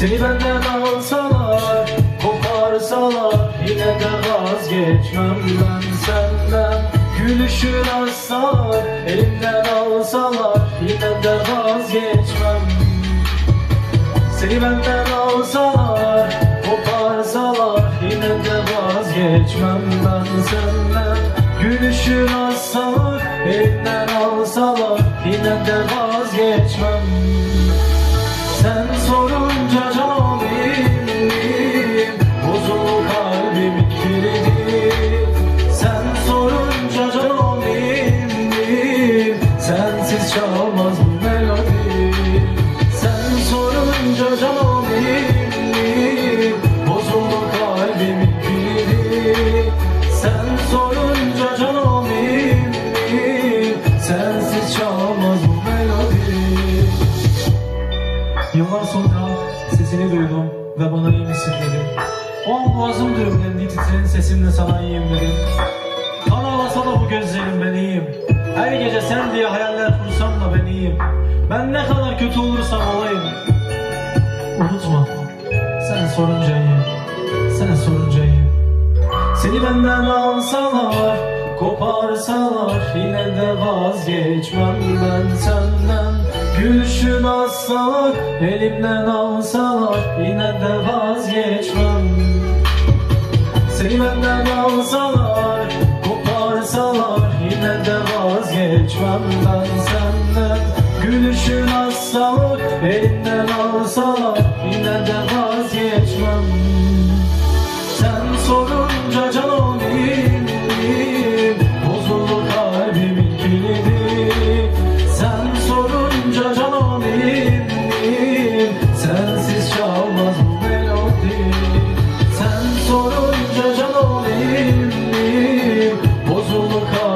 Seni benden alsalar Koparsalar Yine de vazgeçmem ben senden. Gülüşün assalar Elimden alsalar Yine de vazgeçmem. Seni benden alsalar Koparsalar Yine de vazgeçmem ben senden. Gülüşün assalar Elimden alsalar Yine de vazgeçmem. Sen sorunca Çalmaz bu melodi Sen sorunca canım Bozuldu kalbimin kilidi Sen sorunca canım Sensiz çalmaz bu melodi Yıllar sonra sesini duydum ve bana iyi misin dedim. O an boğazım düğümlendi titreyen sesimle sana iyiyim dedim. Kan ağlasa da bu gözlerim ben iyiyim. Her gece sen diye kursam da ben ne kadar kötü olursam olayım. Unutma sen sorunca iyiyim. Sen sorunca iyiyim. Seni benden alsalar, koparsalar Yine de vazgeçmem ben senden Gülüşün assalar, elimden alsalar Yine de vazgeçmem Seni benden alsalar, koparsalar Yine de vazgeçmem ben senden Gülüşün hastalık elinden alsalar Yine de vazgeçmem. Sen sorunca canım benim. Bozuldu kalbimin kilidi. Sen sorunca canım benim. Sensiz çalmaz bu melodi. Sen sorunca canım benim. Bozuldu kalbimin